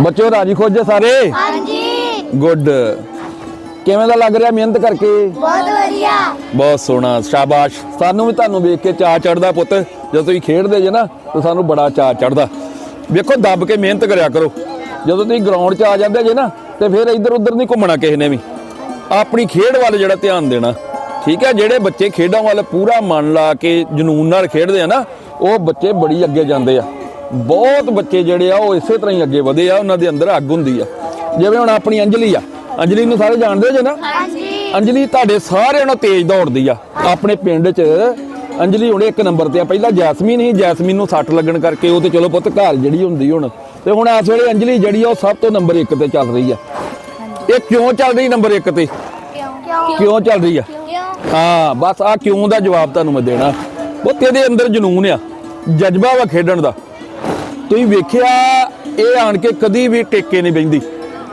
ਬੱਚਿਓ ਰਾਜੀ ਖੋਜੇ ਸਾਰੇ? ਹਾਂਜੀ। ਗੁੱਡ ਕਿਵੇਂ ਦਾ ਲੱਗ ਰਿਹਾ ਮਿਹਨਤ ਕਰਕੇ? ਬਹੁਤ ਵਧੀਆ। ਬਹੁਤ ਸੋਹਣਾ ਸ਼ਾਬਾਸ਼। ਸਾਨੂੰ ਵੀ ਤੁਹਾਨੂੰ ਵੇਖ ਕੇ ਚਾਅ ਚੜਦਾ ਪੁੱਤ। ਜਦੋਂ ਤੁਸੀਂ ਖੇਡਦੇ ਜੇ ਨਾ ਤਾਂ ਸਾਨੂੰ ਬੜਾ ਚਾਅ ਚੜਦਾ ਵੇਖੋ ਦੱਬ ਕੇ ਮਿਹਨਤ ਕਰਿਆ ਕਰੋ। ਜਦੋਂ ਤੁਸੀਂ ਗਰਾਊਂਡ 'ਚ ਆ ਜਾਂਦੇ ਜੇ ਨਾ ਤੇ ਫਿਰ ਇੱਧਰ ਉੱਧਰ ਨਹੀਂ ਘੁੰਮਣਾ ਕਿਸੇ ਨੇ ਵੀ। ਆਪਣੀ ਖੇਡ ਵੱਲ ਜਿਹੜਾ ਧਿਆਨ ਦੇਣਾ। ਠੀਕ ਹੈ ਜਿਹੜੇ ਬੱਚੇ ਖੇਡਾਂ ਵੱਲ ਪੂਰਾ ਮਨ ਲਾ ਕੇ ਜਨੂਨ ਨਾਲ ਖੇਡਦੇ ਆ ਨਾ ਉਹ ਬੱਚੇ ਬੜੀ ਅੱਗੇ ਜਾਂਦੇ ਆ। ਬਹੁਤ ਬੱਚੇ ਜਿਹੜੇ ਆ ਉਹ ਇਸੇ ਤਰ੍ਹਾਂ ਹੀ ਅੱਗੇ ਵਧੇ ਆ ਉਹਨਾਂ ਦੇ ਅੰਦਰ ਅੱਗ ਹੁੰਦੀ ਆ। ਜਿਵੇਂ ਹੁਣ ਆਪਣੀ ਅੰਜਲੀ ਆ। ਅੰਜਲੀ ਨੂੰ ਸਾਰੇ ਜਾਣਦੇ ਜੇ ਨਾ? ਹਾਂਜੀ। ਅੰਜਲੀ ਤੁਹਾਡੇ ਸਾਰਿਆਂ ਨਾਲੋਂ ਤੇਜ਼ ਦੌੜਦੀ ਆ। ਆਪਣੇ ਪਿੰਡ 'ਚ ਅੰਜਲੀ ਹੁਣ ਇੱਕ ਨੰਬਰ ਤੇ ਆ। ਪਹਿਲਾਂ ਜੈਸਮੀਨ ਹੀ ਜੈਸਮੀਨ ਨੂੰ ਸੱਟ ਲੱਗਣ ਕਰਕੇ ਉਹ ਤੇ ਚਲੋ ਪੁੱਤ ਘਰ ਜਿਹੜੀ ਹੁੰਦੀ ਹੁਣ। ਤੇ ਹੁਣ ਇਸ ਵੇਲੇ ਅੰਜਲੀ ਜਿਹੜੀ ਆ ਉਹ ਸਭ ਤੋਂ ਨੰਬਰ 1 ਤੇ ਚੱਲ ਰਹੀ ਆ। ਇਹ ਕਿਉਂ ਚੱਲ ਰਹੀ ਨੰਬਰ 1 ਤੇ? ਕਿਉਂ? ਚੱਲ ਰਹੀ ਆ? ਹਾਂ ਬਸ ਆ ਕਿਉਂ ਦਾ ਜਵਾਬ ਤੁਹਾਨੂੰ ਮੈਂ ਦੇਣਾ। ਉਹ ਇਹਦੇ ਅੰਦਰ ਜਨੂਨ ਆ। ਜਜ਼ਬਾ ਵਾ ਖੇਡਣ ਦਾ। ਤੁਸੀਂ ਵੇਖਿਆ, ਇਹ ਆਣ ਕੇ ਕਦੀ ਵੀ ਟੇਕੇ ਨਹੀਂ ਬੈਂਦੀ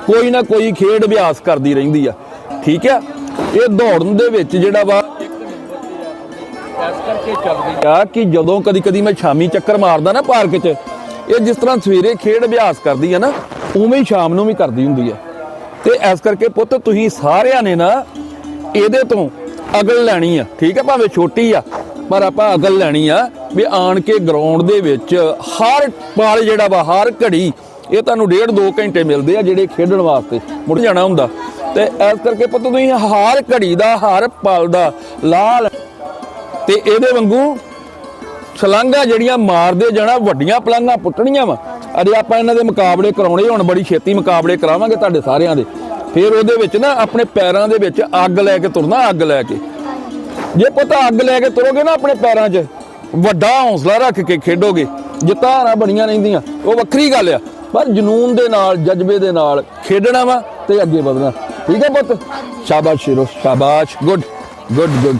ਕੋਈ ਨਾ ਕੋਈ ਖੇਡ ਅਭਿਆਸ ਕਰਦੀ ਰਹਿੰਦੀ ਆ। ਠੀਕ ਆ? ਇਹ ਦੌੜਨ ਦੇ ਵਿੱਚ ਜਿਹੜਾ ਵਾ ਇਸ ਕਰਕੇ ਚੱਲਦੀ ਆ ਕਿ ਜਦੋਂ ਕਦੀ ਕਦੀ ਮੈਂ ਸ਼ਾਮੀ ਚੱਕਰ ਮਾਰਦਾ ਨਾ ਪਾਰਕ 'ਚ, ਇਹ ਜਿਸ ਤਰ੍ਹਾਂ ਸਵੇਰੇ ਖੇਡ ਅਭਿਆਸ ਕਰਦੀ ਆ ਨਾ, ਉਵੇਂ ਹੀ ਸ਼ਾਮ ਨੂੰ ਵੀ ਕਰਦੀ ਹੁੰਦੀ ਆ। ਤੇ ਇਸ ਕਰਕੇ ਪੁੱਤ ਤੁਸੀਂ ਸਾਰਿਆਂ ਨੇ ਨਾ ਇਹਦੇ ਤੋਂ ਅਗਲ ਲੈਣੀ ਆ। ਠੀਕ ਹੈ ਭਾਵੇਂ ਛੋਟੀ ਆ ਪਰ ਆਪਾਂ ਅਗਲ ਲੈਣੀ ਆ ਵੀ ਆਣ ਕੇ ਗਰਾਊਂਡ ਦੇ ਵਿੱਚ ਹਰ ਪਾਲ ਜਿਹੜਾ ਵਾ, ਹਰ ਘੜੀ ਇਹ ਤੁਹਾਨੂੰ ਡੇਢ ਦੋ ਘੰਟੇ ਮਿਲਦੇ ਆ ਜਿਹੜੇ ਖੇਡਣ ਵਾਸਤੇ, ਮੁੜ ਜਾਣਾ ਹੁੰਦਾ। ਤੇ ਇਸ ਕਰਕੇ ਪੁੱਤ ਤੁਸੀਂ ਹਰ ਘੜੀ ਦਾ, ਹਰ ਪਲ ਦਾ ਲਾਲ ਤੇ ਇਹਦੇ ਵਾਂਗੂ ਛਲਾਂਗਾ ਜਿਹੜੀਆਂ ਮਾਰਦੇ ਜਾਣਾ, ਵੱਡੀਆਂ ਪਲੰਘਾਂ ਪੁੱਟਣੀਆਂ ਵਾ। ਅਰੇ ਆਪਾਂ ਇਹਨਾਂ ਦੇ ਮੁਕਾਬਲੇ ਕਰਾਉਣੇ, ਹੁਣ ਬੜੀ ਛੇਤੀ ਮੁਕਾਬਲੇ ਕਰਾਵਾਂਗੇ ਤੁਹਾਡੇ ਸਾਰਿਆਂ ਦੇ। ਫਿਰ ਉਹਦੇ ਵਿੱਚ ਨਾ ਆਪਣੇ ਪੈਰਾਂ ਦੇ ਵਿੱਚ ਅੱਗ ਲੈ ਕੇ ਤੁਰਨਾ, ਅੱਗ ਲੈ ਕੇ। ਜੇ ਪੁੱਤ ਅੱਗ ਲੈ ਕੇ ਤੁਰੋਗੇ ਨਾ ਆਪਣੇ ਪੈਰਾਂ 'ਚ, ਵੱਡਾ ਹੌਸਲਾ ਰੱਖ ਕੇ ਖੇਡੋਗੇ ਜਿੱਤਾਂ ਬਣੀਆਂ ਰਹਿੰਦੀਆਂ, ਉਹ ਵੱਖਰੀ ਗੱਲ ਆ। ਪਰ ਜਨੂਨ ਦੇ ਨਾਲ, ਜਜ਼ਬੇ ਦੇ ਨਾਲ ਖੇਡਣਾ ਵਾ ਤੇ ਅੱਗੇ ਵਧਣਾ। ਠੀਕ ਹੈ ਪੁੱਤ? ਸ਼ਾਬਾਸ਼ ਸ਼ੇਰੋ, ਸ਼ਾਬਾਸ਼, ਗੁੱਡ ਗੁੱਡ ਗੁੱਡ।